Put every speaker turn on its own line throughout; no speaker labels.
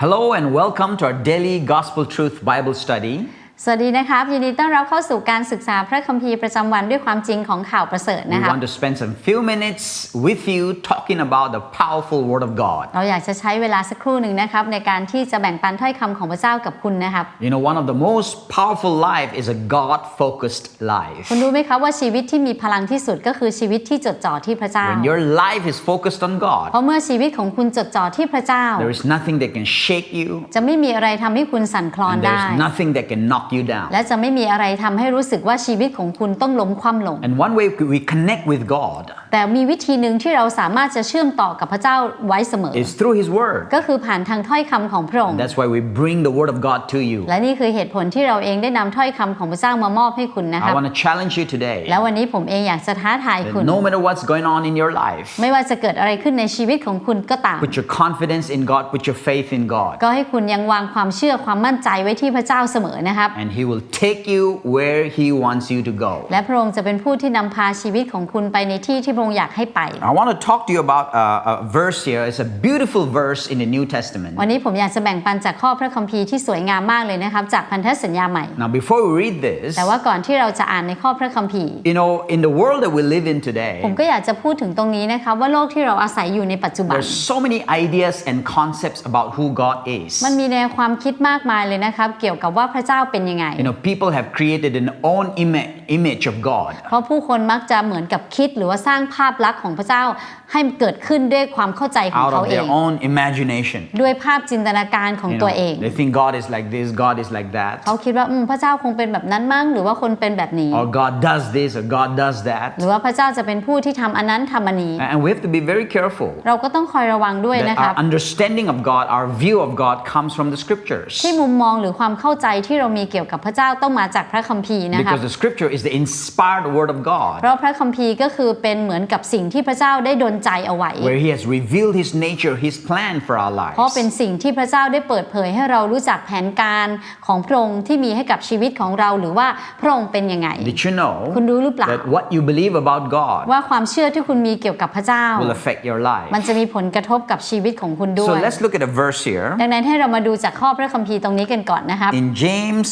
Hello and welcome to our daily Gospel Truth Bible study.
สวัสดีนะครับยินดีต้อนรับเข้าสู่การศึกษาพระคัมภีร์ประจำวันด้วยความจริงของข่าวประเสริฐ
We
นะครับ
want to spend some few minutes with you talking about the powerful Word of God.
เราอยากจะใช้เวลาสักครู่หนึ่งนะครับในการที่จะแบ่งปันถ้อยคำของพระเจ้ากับคุณนะครับ
You know, one of the most powerful life is a God-focused life.
คุณรู้ไหมครับว่าชีวิตที่มีพลังที่สุดก็คือชีวิตที่จดจ่อที่พระเจ้า
When your life is focused on
เพ
God,
ราะเมื่อชีวิตของคุณจดจ่อที่พระเจ้า
there is nothing that can shake you,
จะไม่มีอะไรทำให้คุณสั่นคลอน
and
ได้
there's nothing that can knock you down.
และจะไม่มีอะไรทำให้รู้สึกว่าชีวิตของคุณต้องล้มคว่ำลง
And one way we connect with God
แต่มีวิธีหนึ่งที่เราสามารถจะเชื่อมต่อกับพระเจ้าไว้เสมอ
is through His Word.
ก็คือผ่านทางถ้อยคำของพระองค์
That's why we bring the Word of God to you.
และนี่คือเหตุผลที่เราเองได้นำถ้อยคำของพระเจ้ามามอบให้คุณนะค
I
รับ
want to challenge you today
แล้ววันนี้ผมเองอยากจะท้าทาย
that
คุณ
no matter what's going on in your life,
ไม่ว่าจะเกิดอะไรขึ้นในชีวิตของคุณก็ตาม
Put your confidence in God, put your faith in God,
ก็ให้คุณยังวางความเชื่อความมั่นใจไว้ที่พระเจ้าเสมอนะครับ
and He will take you where He wants you to go.
และพระองค์จะเป็นผู้ที่นำพาชีวิตของคุณไปในที่ที่พระองค์อยากให้ไป
I want to talk to you about uh, a verse here. It's a beautiful verse in the New Testament.
วันนี้ผมอยากจะแบ่งปันจากข้อพระคัมภีร์ที่สวยงามมากเลยนะครับจากพันธสัญญาใหม่
Now, before we read this,
แต่ว่าก่อนที่เราจะอ่านในข้อพระคัมภีร์
you know, in the world that we live in today,
ผมก็อยากจะพูดถึงตรงนี้นะครับว่าโลกที่เราอาศัยอยู่ในปัจจุบัน
there's so many ideas and concepts about who God is.
มันมีแนวความคิดมากมายเลยนะครับเกี่ยวกับว่าพระเจ้าเป็นยังไง
You know, people have created an own ima- image of God.
เพราะผู้คนมักจะเหมือนกับคิดหรือว่าสร้างภาพลักษณ์ของพระเจ้า ให้เกิดขึ้นด้วยความเข้าใจของ
out
เขา
of
เอ
their
ง
own imagination.
ด้วยภาพจินตนาการของ
You
ตัว
know,
เอง
they think God is like this, God is like that,
เขาคิดว่าอืมพระเจ้าคงเป็นแบบนั้นมั้งหรือว่าคนเป็นแบบนี้
or God does this, or God does
ห
that.
รือว่าพระเจ้าจะเป็นผู้ที่ทำอันนั้นทำอันนี้
And we have to be very careful
เราก็ต้องคอยระวังด้วยนะ
that
ครับ
our understanding of God, our view of God comes from the scriptures.
ที่มุมมองหรือความเข้าใจที่เรามีเกี่ยวกับพระเจ้าต้องมาจากพระคัมภีร์นะครับ
Because the scripture is the inspired word of
เพ
God,
ราะพระคัมภีร์ก็คือเป็นเหมือนกับสิ่งที่พระเจ้าได้ดลใจเอาไว้
where He has revealed His nature, His plan for our
เพราะเป็น
lives.
สิ่งที่พระเจ้าได้เปิดเผยให้เรารู้จักแผนการของพระองค์ที่มีให้กับชีวิตของเราหรือว่าพระองค์เป็นยังไง
Did you know
คุณรู้หรือเปล่า
that what you believe about God
ว่าความเชื่อที่คุณมีเกี่ยวกับพระเจ้า
will affect your
มัน
life?
จะมีผลกระทบกับชีวิตของคุณด้ว
So
ย
let's look at a verse here
ดังนั้นให้เรามาดูจากข้อพระคัมภีร์ตรงนี้กันก่อนนะครับ
in James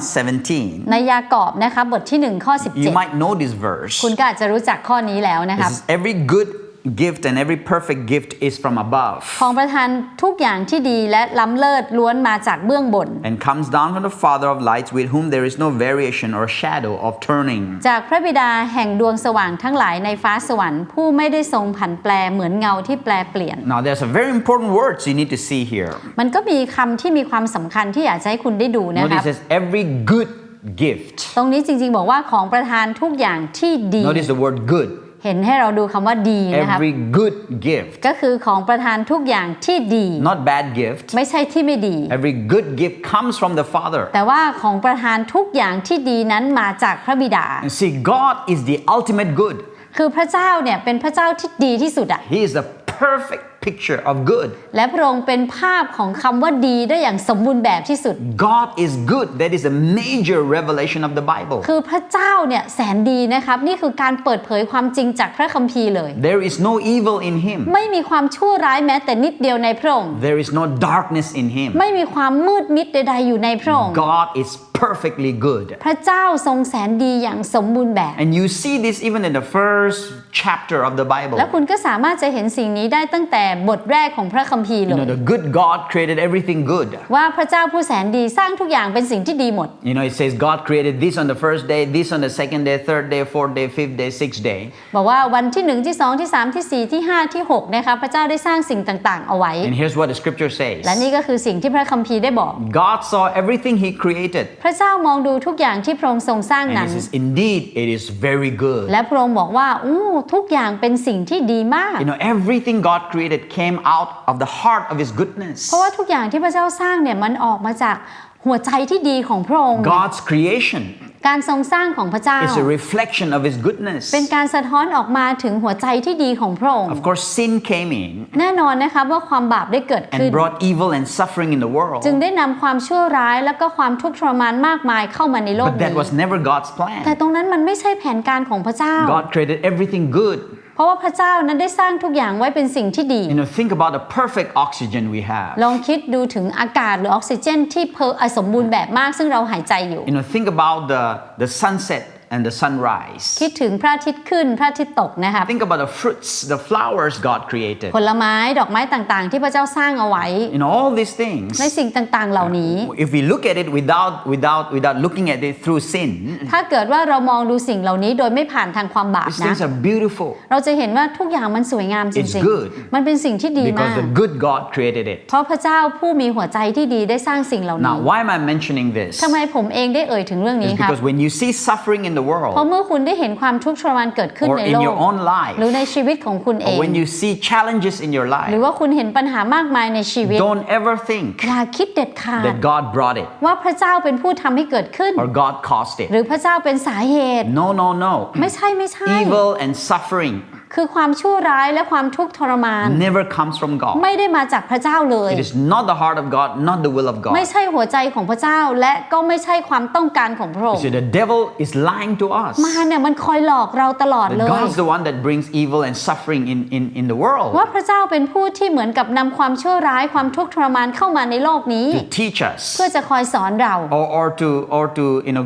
1:17.
ในยากอบนะครับบทที่1ข้อ
You might know this verse.
17คุณก็อาจจะรู้จักข้อนี้แล้วนะค
It
รับ
says, Every good gift and every perfect gift is from above
ของประทานทุกอย่างที่ดีและล้ำเลิศล้วนมาจากเบื้องบน
and comes down from the Father of lights, with whom there is no variation or shadow of turning.
จากพระบิดาแห่งดวงสว่างทั้งหลายในฟ้าสวรรค์ ผู้ไม่ได้ทรงผันแปรเหมือนเงาที่แปรเปลี่ยน
Now, there's a very important words you need to see here.
มันก็มีคำที่มีความสำคัญที่อยากจะให้คุณได้ดูนะค
Notice
รั
it
บ
says every good gift.
ตรงนี้จริงๆบอกว่าของประทานทุกอย่างที่ดี
Notice the word good.
เห็นให้เราดูคำว่าดีนะครับ
Every good gift.
ก็คือของประทานทุกอย่างที่ดี
Not bad gift.
ไม่ใช่ที่ไม่ดี
Every good gift comes from the Father.
แต่ว่าของประทานทุกอย่างที่ดีนั้นมาจากพระบิดา
And see, God is the ultimate good.
คือพระเจ้าเนี่ยเป็นพระเจ้าที่ดีที่สุดอะ
He is the perfect picture of good.
และพระองค์เป็นภาพของคำว่าดีได้อย่างสมบูรณ์แบบที่สุด
God is good. That is a major revelation of the Bible.
คือพระเจ้าเนี่ยแสนดีนะครับนี่คือการเปิดเผยความจริงจากพระคัมภีร์เลย
There is no evil in Him.
ไม่มีความชั่วร้ายแม้แต่นิดเดียวในพระองค์
There is no darkness in Him.
ไม่มีความมืดมิดใดๆอยู่ในพระองค์
God is perfectly good.
พระเจ้าทรงแสนดีอย่างสมบูรณ์แบบ
And you see this even in the first chapter of the Bible.
และคุณก็สามารถจะเห็นสิ่งนี้ได้ตั้งแต่บทแรกของพระคัมภีร์เล
You
ย
know, the good God created everything good.
ว่าพระเจ้าผู้แสนดีสร้างทุกอย่างเป็นสิ่งที่ดีหมด
You know, it says God created this on the first day, this on the second day, third day, fourth day, fifth day, sixth day.
บอกว่าวันที่1ที่2ที่3ที่4ที่5ที่6นะคะพระเจ้าได้สร้างสิ่งต่างๆ เอาไว้
And here's what the scripture says
และนี่ก็คือสิ่งที่พระคัมภีร์ได้บอก
God saw everything He created.
พระเจ้ามองดูทุกอย่างที่พระองค์ทรงสร้าง
And
นั้
He
น
says, Indeed, it is very good.
และพระองค์บอกว่าอู้ทุกอย่างเป็นสิ่งที่ดีมาก
You know, everything God created came out of the heart of His goodness.
เพราะว่าทุกอย่างที่พระเจ้าสร้างเนี่ยมันออกมาจาก หัวใจที่ดีของพระองค์
God's creation
การทรงสร้างของพระเจ้า
It's a reflection of His goodness.
เป็นการสะท้อนออกมาถึงหัวใจที่ดีของพระองค์
Of course, sin came in
แน่นอนนะคะว่าความบาปได้เกิดขึ้น
and brought evil and suffering in the world.
จึงได้นำความชั่วร้ายและก็ความทุกข์ทรมานมากมายเข้ามาในโลก
But that
นี้
was never God's
แต่
plan.
ตรงนั้นมันไม่ใช่แผนการของพระเจ้า
God created everything good.
เพราะว่าพระเจ้านั้นได้สร้างทุกอย่างไว้เป็นสิ่งที่ดี
You know, think about the perfect oxygen we have.
ลองคิดดูถึงอากาศหรือออกซิเจนที่เพอร์สมบูรณ์แบบมากซึ่งเราหายใจอยู่
You know, think about the, the sunset and the sunrise.
คิดถึงพระอาทิตย์ขึ้นพระอาทิตย์ตกนะครับ
Think about the fruits, the flowers God created.
ผลไม้ดอกไม้ต่างๆ ที่พระเจ้าสร้างเอาไว้
You know, all these things.
ในสิ่งต่างๆ เหล่านี้
If we look at it without, without, without looking at it through sin,
ถ้าเกิดว่าเรามองดูสิ่งเหล่านี้โดยไม่ผ่านทางความบาป
these
นะ
things are beautiful
เราจะเห็นว่าทุกอย่างมันสวยงามจ
It's
ริง
good
ๆมันเป็นสิ่งที่ดีมา
because
ก
the good God created it.
เพราะพระเจ้าผู้มีหัวใจที่ดีได้สร้างสิ่งเหล่านี้
Now, why am I mentioning this?
ทำไมผมเองได้เอ่ยถึงเรื่องนี้
It's
ครับ
because when you see suffering in the
เพราะ
world
เมื่อคุณได้เห็นความทุกข์ทรมานเกิดขึ้น
or
ใน
in
โล
your
ก
own life,
หรือในชีวิตของคุณเอ
or
ง
when you see challenges in your
หรือ
life,
ว่าคุณเห็นปัญหามากมายในชีวิต
don't ever think
อย่าคิดเด็ดขาด
that God brought it
ว่าพระเจ้าเป็นผู้ทำให้เกิดขึ้น
or God caused
หรื
it.
อพระเจ้าเป็นสาเหตุ
No, no, no.
ไม่ใช่ไม่ใช่
Evil and suffering
คือความชั่วร้ายและความทุกข์ทรมาน
never comes from God.
ไม่ได้มาจากพระเจ้าเลย
It is not the heart of God, not the will of
ไม่
God.
ใช่หัวใจของพระเจ้าและก็ไม่ใช่ความต้องการของพระอง
You
ค์
see, the devil is lying to us.
มารเนี่ยมันคอยหลอกเราตลอด
That
เลย
God's the one that brings evil and suffering in, in, in the world
ว่าพระเจ้าเป็นผู้ที่เหมือนกับนำความชั่วร้ายความทุกข์ทรมานเข้ามาในโลกนี้
to teach us
เพื่อจะคอยสอนเรา
or, or to, or to you know,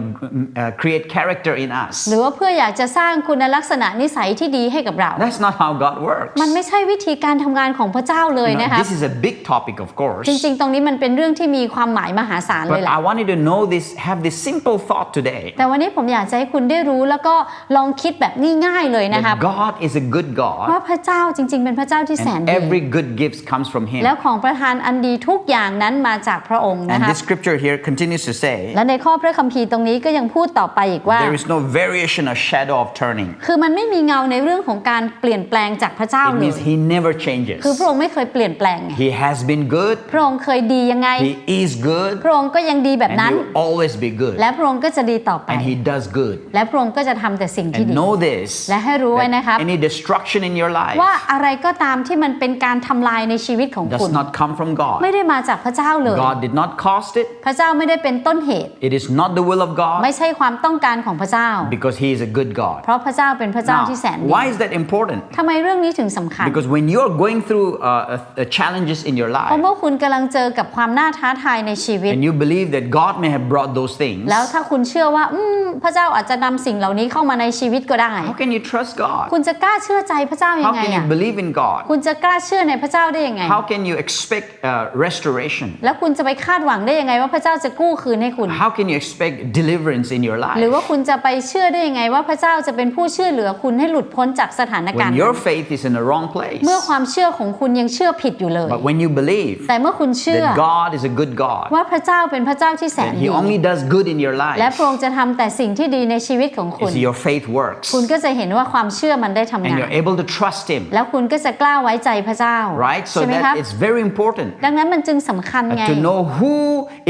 uh, create character in us.
หรือว่าเพื่ออยากจะสร้างคุณลักษณะนิสัยที่ดีให้กับเรา
That's not how God works.
มันไม่ใช่วิธีการทำงานของพระเจ้าเลย
You know,
นะคะ
this is a big topic, of course.
จริงๆ ตรงนี้มันเป็นเรื่องที่มีความหมายมหาศาลเลย
But
แหละ
I want you to know this, have this simple thought today
แต่วันนี้ผมอยากจะให้คุณได้รู้แล้วก็ลองคิดแบบง่ายๆเลยนะครับ
that God is a good
ว่า
God
พระเจ้าจริง ๆ เป็นพระเจ้าที่แสน
and
ดี
every good gift comes from Him.
แล้วของประทานอันดีทุกอย่างนั้นมาจากพระองค์นะ
And
คะ
this scripture here continues to say
และในข้อพระคัมภีร์ตรงนี้ก็ยังพูดต่อไปอีกว่า
there is no variation or shadow of turning.
คือมันไม่มีเงาในเรื่องของการเปลี่ยนแปลงจากพระเจ้า
It
เล
means
ย
He never changes.
คือพระองค์ไม่เคยเปลี่ยนแปลงไง
He has been good,
พระองค์เคยดียังไง
He is good,
พระองค์ก็ยังดีแบบ
and
นั้น
He will always be good.
และพระองค์ก็จะดีต่อไป
And He does good.
และพระองค์ก็จะทำแต่สิ่งที่
And
ดี
know this
และให้รู้ไว้นะครับ
that any destruction in your life
ว่าอะไรก็ตามที่มันเป็นการทำลายในชีวิตของคุ
does
ณ
not come from God.
ไม่ได้มาจากพระเจ้าเลย
God did not cause it.
พระเจ้าไม่ได้เป็นต้นเหตุ
It is not the will of God
ไม่ใช่ความต้องการของพระเจ้า
because He is a good God.
เพราะพระเจ้าเป็นพระเจ้า
Now,
ที่แสนดี
why is that important?
ทำไมเรื่องนี้ถึงสำคัญ
Because when you're going through uh, uh, uh, challenges in your
เพราะ
life
เมื่อคุณกำลังเจอกับความน่าท้าทายในชีวิต
and you believe that God may have brought those things,
แล้วถ้าคุณเชื่อว่าอืมพระเจ้าอาจจะนำสิ่งเหล่านี้เข้ามาในชีวิตก็ได้
how can you trust God?
คุณจะกล้าเชื่อใจพระเจ้ายั
How
งไง
can
อะ
you believe in God?
คุณจะกล้าเชื่อในพระเจ้าได้ยังไง
How can you expect uh, restoration?
แล้วคุณจะไปคาดหวังได้ยังไงว่าพระเจ้าจะกู้คืนให้คุณ
How can you expect deliverance in your
หรือ
life
ว่าคุณจะไปเชื่อได้ยังไงว่าพระเจ้าจะเป็นผู้ช่วยเหลือคุณให้หลุดพ้นจากสถานการ
when
ณ์
your
นั้น
faith is in the wrong place?
เมื่อความเชื่อของคุณยังเชื่อผิดอยู่เลย
But when you believe
แต่เมื่อคุณเชื่อ
that God is a good God,
ว่าพระเจ้าเป็นพระเจ้าที่แสน
that
ดี
He only does good in your
และ
life,
พระองค์จะทำแต่สิ่งที่ดีในชีวิตของคุณ
is your faith works.
คุณก็จะเห็นว่าความเชื่อมันได้ทำ
And
งาน
you're able to trust Him,
แล้วคุณก็จะกล้าไว้ใจพระเจ้า
right? So
ใช่ไหมครับ
that it's very important
ดังนั้นมันจึงสำคัญ
uh,
ไง
to know who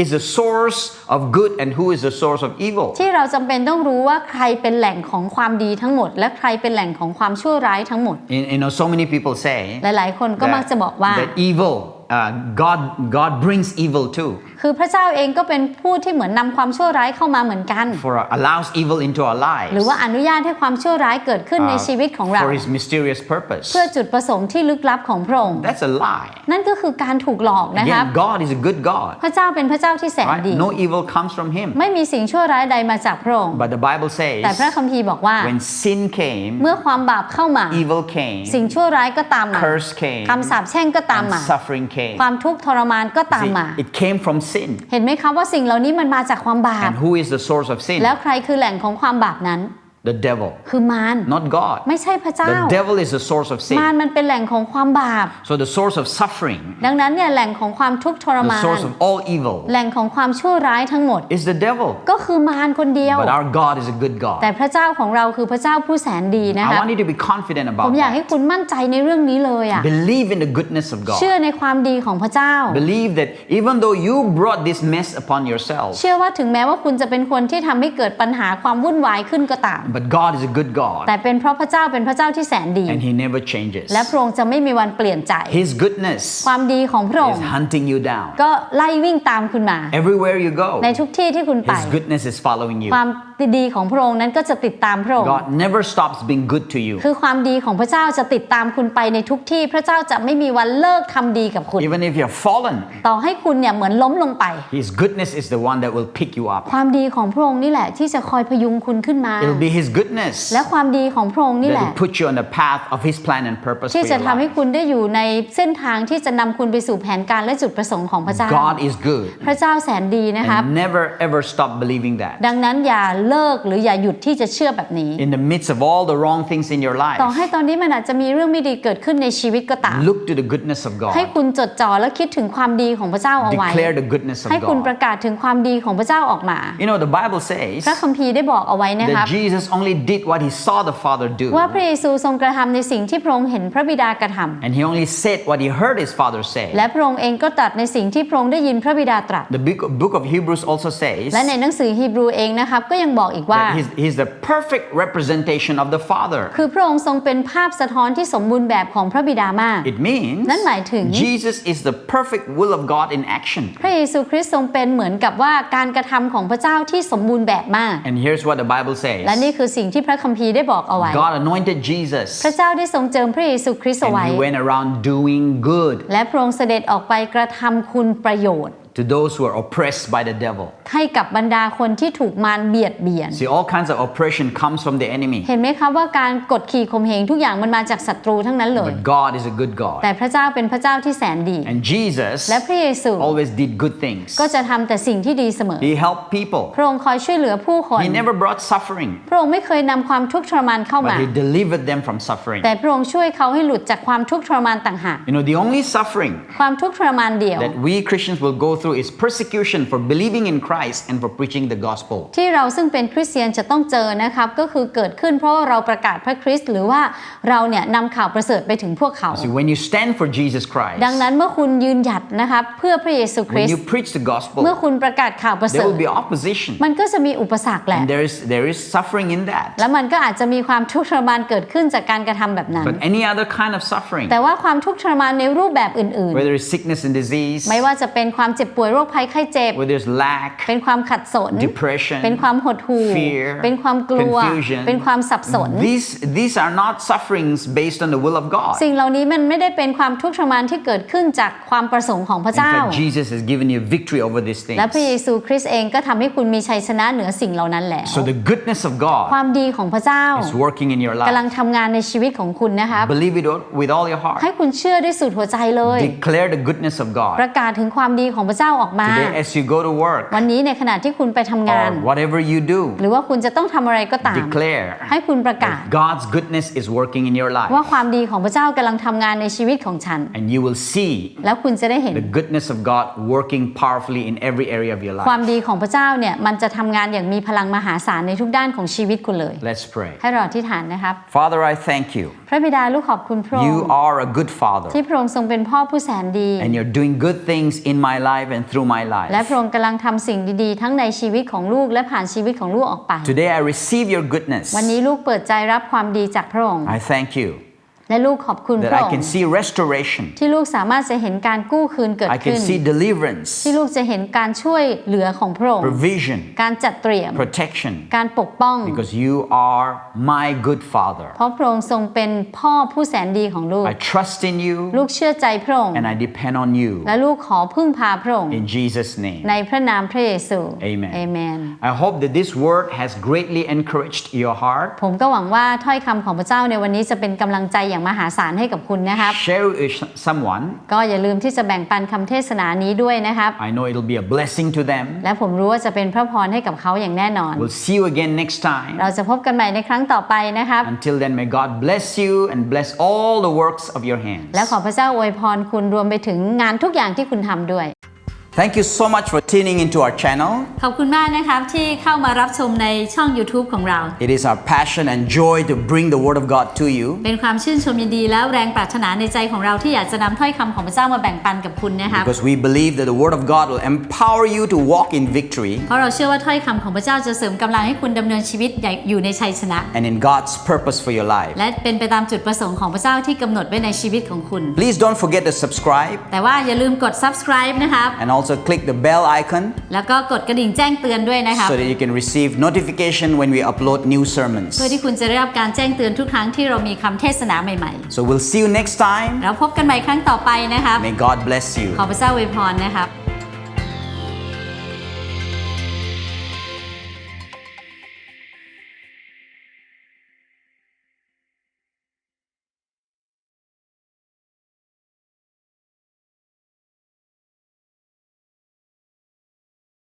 is the source of good and who is the source of evil.
ที่เราจำเป็นต้องรู้ว่าใครเป็นแหล่งของความดีทั้งหมด และใครเป็นแหล่งของความชั่วร้ายทั้งหมด
You you know, so many people say
หลายๆ คนก็มักจะบอกว่า
that evil, uh, God, God brings evil too,
คือพระเจ้าเองก็เป็นผู้ที่เหมือนนำความชั่วร้ายเข้ามาเหมือนกัน
for uh, allows evil into our lives
หรือว่าอนุญาตให้ความชั่วร้ายเกิดขึ้นในชีวิตของเรา
for His mysterious purpose.
เพื่อจุดประสงค์ที่ลึกลับของพระองค์
That's a lie.
นั่นก็คือการถูกหลอกนะครับ
Again, God is a good God,
พระเจ้าเป็นพระเจ้าที่แสน
right?
ดี
No evil comes from Him.
ไม่มีสิ่งชั่วร้ายใดมาจากพระองค์
But the Bible
แต่พระ
says
คัมภีร์บอกว่า
when sin came,
เมื่อความบาปเข้ามา
evil came,
สิ่งชั่วร้ายก็ตามมา
curse came,
คำสาปแช่งก็ตาม
and
มา
suffering came.
ความทุกข์ทรมานก็ตาม
See,
มา
it came from sin.
เห็นไหมคะว่าสิ่งเหล่านี้มันมาจากความบาป
And who is the source of sin?
แล้วใครคือแหล่งของความบาปนั้น
The devil,
คือมาร
not God.
ไม่ใช่พระเจ้า
The devil is the source of
มาร
sin.
มันเป็นแหล่งของความบาป
So the source of suffering,
ดังนั้นเนี่ยแหล่งของความทุกข์ทร
the
มาน
source of all evil
แหล่งของความชั่วร้ายทั้งหมด
is the devil.
ก็คือมารคนเดียว
But our God is a good
แต่
God.
พระเจ้าของเราคือพระเจ้าผู้แสนดีนะ
I
คะ
want you to be confident
ผ
about
มอยากให้
that.
คุณมั่นใจในเรื่องนี้เลยอะ
Believe in the goodness of
เชื่อ
God.
ในความดีของพระเจ้า
Believe that even though you brought this mess upon yourself,
เชื่อว่าถึงแม้ว่าคุณจะเป็นคนที่ทำให้เกิดปัญหาความวุ่นวายขึ้นก็ตาม
but God is a good God
แต่เป็นเพราะพระเจ้าเป็นพระเจ้าที่แสนดี
and He never changes.
และพระองค์จะไม่มีวันเปลี่ยนใจ
His goodness
ความดีของพระอง
is
ค์
hunting you down.
ก็ไล่วิ่งตามคุณมา
Everywhere you go,
ในทุกที่ที่คุณไป
His goodness is following you.
ความ ดีของพระองค์นั้นก็จะติดตามพระองค์
God never stops being good to you.
คือความดีของพระเจ้าจะติดตามคุณไปในทุกที่ พระเจ้าจะไม่มีวันเลิกทำดีกับคุณ
Even if you're fallen,
ต่อให้คุณเนี่ยเหมือนล้มลงไป
His goodness is the one that will pick you up.
ความดีของพระองค์นี่แหละที่จะคอยพยุงคุณขึ้นมา
It'll be His goodness
และความดีของพระองค์นี่แห
that
ละ
will put you on the path of His plan and purpose for
ที่จะ
your
ทำให้
life.
คุณได้อยู่ในเส้นทางที่จะนำคุณไปสู่แผนการและจุดประสงค์ของพระเจ้า
God is good.
พระเจ้าแสนดีนะครับ
And never ever stop believing that.
ดังนั้นอย่าเลิกหรืออย่าหยุดที่จะเชื่อแบบนี้
In the midst of all the wrong things in your
ต่อ
life,
ให้ตอนนี้มันอาจจะมีเรื่องไม่ดีเกิดขึ้นในชีวิตก็ตาม
look to the goodness of
ให้
God.
คุณจดจ่อและคิดถึงความดีของพระเจ้าเอาไว้
Declare the goodness of
ให้คุณประ
God.
กาศถึงความดีของพระเจ้าออกมา
You know, the Bible
พระ
says
คัมภีร์ได้บอกเอาไว้นะครับ
that Jesus only did what He saw the Father do.
ว่าพระเยซูทรงกระทำในสิ่งที่พระองค์เห็นพระบิดากระทำ
And He only said what He heard His Father say.
และพระองค์เองก็ตรัสในสิ่งที่พระองค์ได้ยินพระบิดาตรัส
The book book of Hebrews also says
และในหนังสือฮีบรูเองนะครับก็ยังบอกอีกว่า
that he's, he's the perfect representation of the Father.
คือพระองค์ทรงเป็นภาพสะท้อนที่สมบูรณ์แบบของพระบิดามาก
It means
นั่นหมายถึง
Jesus is the perfect will of God in action.
พระเยซูคริสต์ทรงเป็นเหมือนกับว่าการกระทำของพระเจ้าที่สมบูรณ์แบบมาก
And here's what the Bible
และ
says
นี่คือสิ่งที่พระคัมภีร์ได้บอกเอาไว้
God anointed Jesus
พระเจ้าได้ทรงเจิมพระเยซูคริสต์เอาไว้
and he went around doing good
และพระองค์เสด็จออกไปกระทำคุณประโยชน์
to those who are oppressed by the devil.
ให้กับบรรดาคนที่ถูกมารเบียดเบียน
See, all kinds of oppression comes from the enemy.
เห็นไหมครับว่าการกดขี่ข่มเหงทุกอย่างมันมาจากศัตรูทั้งนั้นเลย
But God is a good God.
แต่พระเจ้าเป็นพระเจ้าที่แสนดี
And Jesus
และพระเยซู
always did good things.
ก็จะทำแต่สิ่งที่ดีเสมอ
He helped people.
พระองค์คอยช่วยเหลือผู้คน
He never brought suffering,
พระองค์ไม่เคยนำความทุกข์ทรมานเข้ามา
but he delivered them from suffering.
แต่พระองค์ช่วยเขาให้หลุดจากความทุกข์ทรมานต่างหาก
You know, the only suffering
ความทุกข์ทรมานเดียว
that we Christians will go through is persecution for believing in Christ and for preaching the gospel.
ที่เราซึ่งเป็นคริสเตียนจะต้องเจอนะครับก็คือเกิดขึ้นเพราะว่าเราประกาศพระคริสต์หรือว่าเราเนี่ยนำข่าวประเสริฐไปถึงพวกเขา
See, when you stand for Jesus Christ,
ดังนั้นเมื่อคุณยืนหยัดนะครับเพื่อพระเยซูคริ
when
ส
you
ต์
preach the
เมื่อ
gospel,
คุณประกาศข่าวประเส
there
ริฐ
will be opposition.
มันก็จะมีอุปสรรคแหละ
And there is, there is suffering in
และ
that.
มันก็อาจจะมีความทุกข์ทรมานเกิดขึ้นจากการกระทำแบบนั้น
But any other kind of suffering,
แต่ว่าความทุกข์ทรมานในรูปแบบอื่น
whether it's sickness and disease,
ๆไม่ว่าจะเป็นความเจ็บป่วยโรคภัยไข้เจ็บ
whether it's lack,
เป็นความขัดสน
depression,
เป็นความหดหู่
fear,
เป็นความกลัว
confusion,
เป็นความสับสน
these, these are not sufferings based on the will of God.
สิ่งเหล่านี้มันไม่ได้เป็นความทุกข์ทรมานที่เกิดขึ้นจากความประสงค์ของพระ
In
เจ้า
fact, Jesus has given you victory over these
และพระ
things.
เยซูคริสต์เองก็ทำให้คุณมีชัยชนะเหนือสิ่งเหล่านั้นแล้ว
So the goodness of
ควา
God
มดีของพระเจ้า
is working in your
กำลัง
life.
ทำงานในชีวิตของคุณนะครับ
Believe it all- with all your
ให้
heart.
คุณเชื่อด้วยสุดหัวใจเลย
Declare the goodness of
ป
God.
ระกาศถึงความดีของพระเจ้าออกมา
Today, as you go to work
วันนี้ในขณะที่คุณไปทำงาน
or whatever you do,
หรือว่าคุณจะต้องทำอะไรก็ตาม
declare
ให้คุณประกาศ
that God's goodness is working in your
ว่า
life.
ความดีของพระเจ้ากำลังทำงานในชีวิตของฉัน
And you will see
แล้วคุณจะได้เห็น
the goodness of God working powerfully in every area of your
ความ
life.
ดีของพระเจ้าเนี่ยมันจะทำงานอย่างมีพลังมหาศาลในทุกด้านของชีวิตคุณเลย
Let's pray.
ให้เราอธิษฐานนะครับ
Father, I thank you.
พระบิดาลูกขอบคุณพระอง
You
ค์
are a good father.
ที่พระองค์ทรงเป็นพ่อผู้แสนดี
And you're doing good things in my life and through my
และ
life.
พระองค์กำลังทำสิ่งดีๆ ทั้งในชีวิตของลูกและผ่านชีวิตของลูกออกไป
Today, I receive your goodness.
วันนี้ลูกเปิดใจรับความดีจากพระองค์
I thank you
และลูกขอบคุณ
that
พระ
I
อง
can
ค์
see restoration.
ที่ลูกสามารถจะเห็นการกู้คืนเกิด
I
ขึ้
can
น
see deliverance,
ที่ลูกจะเห็นการช่วยเหลือของพระองค์
provision,
การจัดเตรียม
protection,
การปกป้อง
because you are my good father.
เพราะพระองค์ทรงเป็นพ่อผู้แสนดีของลูก
I trust in
ลู
you
กเชื่อใจพระองค์
and I depend on you.
และลูกขอพึ่งพาพระองค์
In Jesus' name.
ในพระนามพระเยซู
Amen.
เอเมน
I hope that this word has greatly encouraged your heart.
ผมก็หวังว่าถ้อยคำของพระเจ้าในวันนี้จะเป็นกำลังใจอย่างอย่างมหาศาลให้กับคุณนะครับ
Share it with someone.
ก็อย่าลืมที่จะแบ่งปันคำเทศนานี้ด้วยนะครับ
I know it'll be a blessing to them.
และผมรู้ว่าจะเป็นพระพรให้กับเขาอย่างแน่นอน
We'll see you again next time.
เราจะพบกันใหม่ในครั้งต่อไปนะครับ
Until then, may God bless you and bless all the works of your hands.
และขอพระเจ้าอวยพรคุณรวมไปถึงงานทุกอย่างที่คุณทำด้วย
Thank you so much for tuning into our channel.
ขอบคุณมากนะครับที่เข้ามารับชมในช่อง YouTube ของเรา
It is our passion and joy to bring the Word of God to you.
เป็นความชื่นชมยินดีและแรงปรารถนาในใจของเราที่อยากจะนำถ้อยคำของพระเจ้ามาแบ่งปันกับคุณนะครับ
Because we believe that the Word of God will empower you to walk in victory
เพราะเราเชื่อว่าถ้อยคำของพระเจ้าจะเสริมกำลังให้คุณดำเนินชีวิตอยู่ในชัยชนะ
and in God's purpose for your life.
และเป็นไปตามจุดประสงค์ของพระเจ้าที่กำหนดไว้ในชีวิตของคุณ
Please don't forget to subscribe
แต่ว่าอย่าลืมกด subscribe นะครับ
and also click the bell icon
แล้วก็กดกระดิ่งแจ้งเตือนด้วยนะครับ
so that you can receive notification when we upload new sermons.
เพื่อที่คุณจะได้รับการแจ้งเตือนทุกครั้งที่เรามีคำเทศนาใหม่
So we'll see you next time.
ๆแล้วพบกันใหม่ครั้งต่อไปนะครับ
May God bless you.
ขอพระเจ้าอวยพรนะครับ